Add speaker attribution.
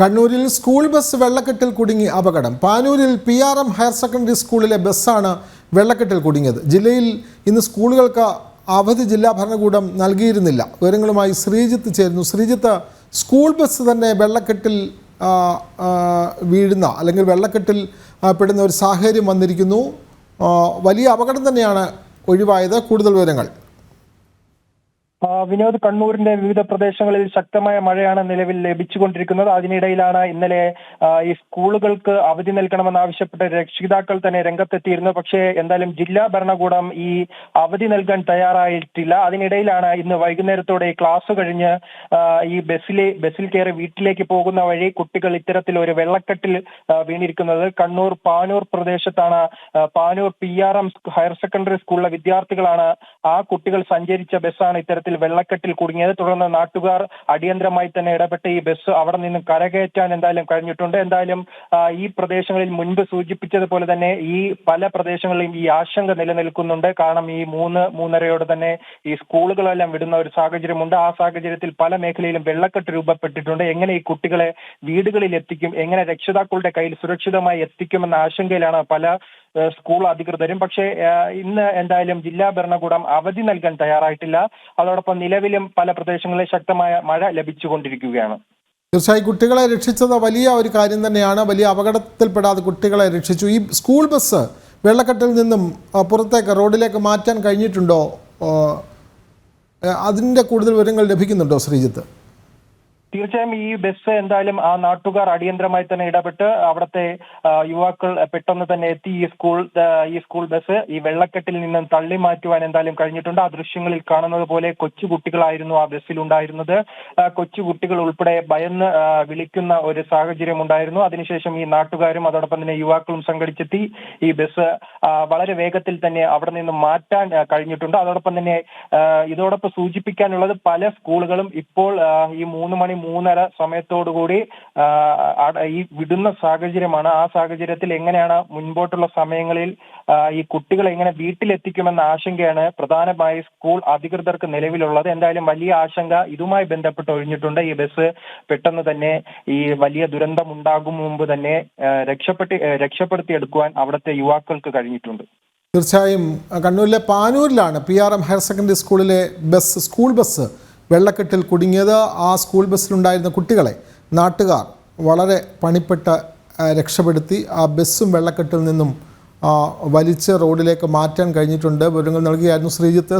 Speaker 1: കണ്ണൂരിൽ school bus വെള്ളക്കെട്ടിൽ കുടുങ്ങി അപകടം. പാനൂരിൽ P R M higher secondary സ്കൂളിലെ ബസ്സാണ് വെള്ളക്കെട്ടിൽ കുടുങ്ങിയത്. ജില്ലയിൽ ഇന്ന് സ്കൂളുകൾക്ക് അവധി ജില്ലാ ഭരണകൂടം നൽകിയിരുന്നില്ല. വിവരങ്ങളുമായി ശ്രീജിത്ത് ചേരുന്നു. ശ്രീജിത്ത് സ്കൂൾ ബസ് തന്നെ വെള്ളക്കെട്ടിൽ വീഴുന്ന അല്ലെങ്കിൽ വെള്ളക്കെട്ടിൽ പെടുന്ന ഒരു സാഹചര്യം വന്നിരിക്കുന്നു. വലിയ അപകടം തന്നെയാണ് ഒഴിവായത്. കൂടുതൽ വിവരങ്ങൾ.
Speaker 2: വിനോദ് കണ്ണൂരിന്റെ വിവിധ പ്രദേശങ്ങളിൽ ശക്തമായ മഴയാണ് നിലവിൽ ലഭിച്ചുകൊണ്ടിരിക്കുന്നത്. അതിനിടയിലാണ് ഇന്നലെ ഈ സ്കൂളുകൾക്ക് അവധി നൽകണമെന്നാവശ്യപ്പെട്ട് രക്ഷിതാക്കൾ തന്നെ രംഗത്തെത്തിയിരുന്നു. പക്ഷേ എന്തായാലും ജില്ലാ ഭരണകൂടം ഈ അവധി നൽകാൻ തയ്യാറായിട്ടില്ല. അതിനിടയിലാണ് ഇന്ന് വൈകുന്നേരത്തോടെ ക്ലാസ് കഴിഞ്ഞ് ഈ ബസ്സിലെ ബസ്സിൽ കയറി വീട്ടിലേക്ക് പോകുന്ന വഴി കുട്ടികൾ ഇത്തരത്തിൽ ഒരു വെള്ളക്കെട്ടിൽ വീണിരിക്കുന്നത് കണ്ണൂർ പാനൂർ പ്രദേശത്താണ്. Panoor P R M higher secondary സ്കൂളിലെ വിദ്യാർത്ഥികളാണ് ആ കുട്ടികൾ സഞ്ചരിച്ച ബസ്സാണ് ഇത്തരത്തിൽ വെള്ളക്കെട്ടിൽ കുടുങ്ങിയത് തുടർന്ന് നാട്ടുകാർ അടിയന്തരമായി തന്നെ ഇടപെട്ട് ഈ ബസ് അവിടെ നിന്നും കരകയറ്റാൻ എന്തായാലും കഴിഞ്ഞിട്ടുണ്ട്. എന്തായാലും ഈ പ്രദേശങ്ങളിൽ മുൻപ് സൂചിപ്പിച്ചതുപോലെ തന്നെ ഈ പല പ്രദേശങ്ങളിലും ഈ ആശങ്ക നിലനിൽക്കുന്നുണ്ട്. കാരണം ഈ മൂന്ന് മൂന്നരയോടെ തന്നെ ഈ സ്കൂളുകളെല്ലാം വിടുന്ന ഒരു സാഹചര്യമുണ്ട്. ആ സാഹചര്യത്തിൽ പല മേഖലയിലും വെള്ളക്കെട്ട് രൂപപ്പെട്ടിട്ടുണ്ട്. എങ്ങനെ ഈ കുട്ടികളെ വീടുകളിൽ എത്തിക്കും എങ്ങനെ രക്ഷിതാക്കളുടെ കയ്യിൽ സുരക്ഷിതമായി എത്തിക്കുമെന്ന ആശങ്കയിലാണ് പല സ്കൂൾ അധികൃതരും. പക്ഷേ ഇന്ന് എന്തായാലും ജില്ലാ ഭരണകൂടം അവധി നൽകാൻ തയ്യാറായിട്ടില്ല. അതോടൊപ്പം നിലവിലും പല പ്രദേശങ്ങളിൽ ശക്തമായ മഴ ലഭിച്ചുകൊണ്ടിരിക്കുകയാണ്.
Speaker 1: തീർച്ചയായും കുട്ടികളെ രക്ഷിച്ചത് വലിയ ഒരു കാര്യം തന്നെയാണ്. വലിയ അപകടത്തിൽപ്പെടാതെ കുട്ടികളെ രക്ഷിച്ചു. ഈ സ്കൂൾ ബസ് വെള്ളക്കെട്ടിൽ നിന്നും പുറത്തേക്ക് റോഡിലേക്ക് മാറ്റാൻ കഴിഞ്ഞിട്ടുണ്ടോ? അതിന്റെ കൂടുതൽ വിവരങ്ങൾ ലഭിക്കുന്നുണ്ടോ ശ്രീജിത്ത്?
Speaker 2: തീർച്ചയായും ഈ ബസ് എന്തായാലും ആ നാട്ടുകാർ അടിയന്തരമായി തന്നെ ഇടപെട്ട് അവിടുത്തെ യുവാക്കൾ പെട്ടെന്ന് തന്നെ എത്തി ഈ സ്കൂൾ ഈ സ്കൂൾ ബസ് ഈ വെള്ളക്കെട്ടിൽ നിന്ന് തള്ളി മാറ്റുവാൻ എന്തായാലും കഴിഞ്ഞിട്ടുണ്ട്. ആ ദൃശ്യങ്ങളിൽ കാണുന്നത് പോലെ കൊച്ചു കുട്ടികളായിരുന്നു ആ ബസ്സിൽ ഉണ്ടായിരുന്നത് കൊച്ചു കുട്ടികൾ ഉൾപ്പെടെ ഭയന്ന് വിളിക്കുന്ന ഒരു സാഹചര്യം ഉണ്ടായിരുന്നു. അതിനുശേഷം ഈ നാട്ടുകാരും അതോടൊപ്പം തന്നെ യുവാക്കളും സംഘടിച്ചെത്തി ഈ ബസ് വളരെ വേഗത്തിൽ തന്നെ അവിടെ നിന്ന് മാറ്റാൻ കഴിഞ്ഞിട്ടുണ്ട്. അതോടൊപ്പം തന്നെ ഇതോടൊപ്പം സൂചിപ്പിക്കാനുള്ളത് പല സ്കൂളുകളും ഇപ്പോൾ ഈ മൂന്ന് മണി മൂന്നര സമയത്തോടുകൂടി ഈ വിടുന്ന സാഹചര്യമാണ്. ആ സാഹചര്യത്തിൽ എങ്ങനെയാണ് മുൻപോട്ടുള്ള സമയങ്ങളിൽ ഈ കുട്ടികളെ എങ്ങനെ വീട്ടിലെത്തിക്കുമെന്ന ആശങ്കയാണ് പ്രധാനമായി സ്കൂൾ അധികൃതർക്ക് നിലവിലുള്ളത്. എന്തായാലും വലിയ ആശങ്ക ഇതുമായി ബന്ധപ്പെട്ട് ഒഴിഞ്ഞിട്ടുണ്ട്. ഈ ബസ് പെട്ടെന്ന് തന്നെ ഈ വലിയ ദുരന്തം ഉണ്ടാകും മുമ്പ് തന്നെ രക്ഷപ്പെട്ട് രക്ഷപ്പെടുത്തിയെടുക്കുവാൻ അവിടുത്തെ യുവാക്കൾക്ക് കഴിഞ്ഞിട്ടുണ്ട്.
Speaker 1: തീർച്ചയായും. കണ്ണൂരിലെ പാനൂരിലാണ് P R M higher secondary സ്കൂളിലെ ബസ് സ്കൂൾ ബസ് വെള്ളക്കെട്ടിൽ കുടുങ്ങിയത് ആ സ്കൂൾ ബസ്സിലുണ്ടായിരുന്ന കുട്ടികളെ നാട്ടുകാർ വളരെ പണിപ്പെട്ട രക്ഷപ്പെടുത്തി. ആ ബസ്സും വെള്ളക്കെട്ടിൽ നിന്നും വലിച്ച് റോഡിലേക്ക് മാറ്റാൻ കഴിഞ്ഞിട്ടുണ്ട്. വിവരങ്ങൾ നൽകിയായിരുന്നു ശ്രീജിത്ത്.